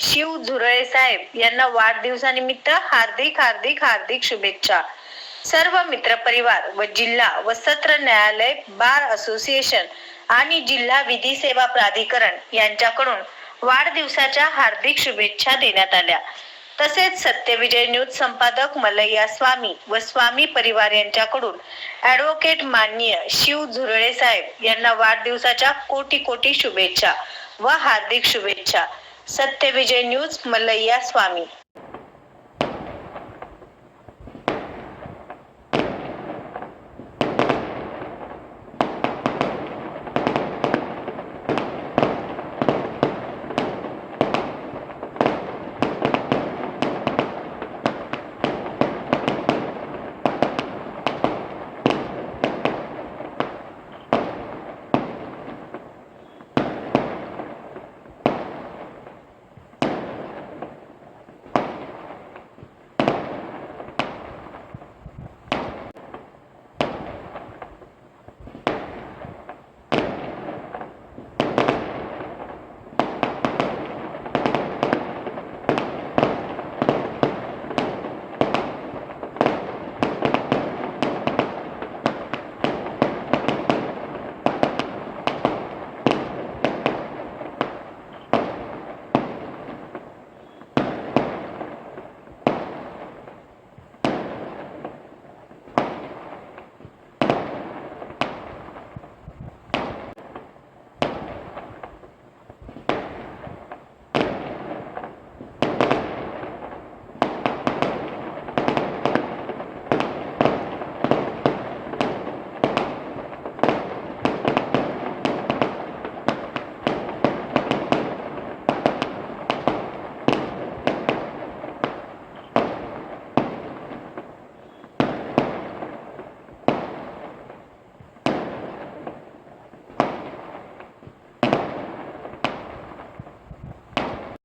शिव धुरळे साहेब यांना वाढदिवसानिमित्त हार्दिक हार्दिक हार्दिक शुभेच्छा. सर्व मित्र परिवार व जिल्हा व सत्र न्यायालय बार असोसिएशन आणि जिल्हा विधी सेवा प्राधिकरण यांच्याकडून वाढदिवसाच्या हार्दिक शुभेच्छा देण्यात आल्या. तसेच सत्यविजय न्यूज संपादक मलैया स्वामी व स्वामी परिवार यांच्याकडून ऍडव्होकेट माननीय शिव झुरळे साहेब यांना वाढदिवसाच्या कोटी कोटी शुभेच्छा व हार्दिक शुभेच्छा. Satyavijay news Malaiya Swami.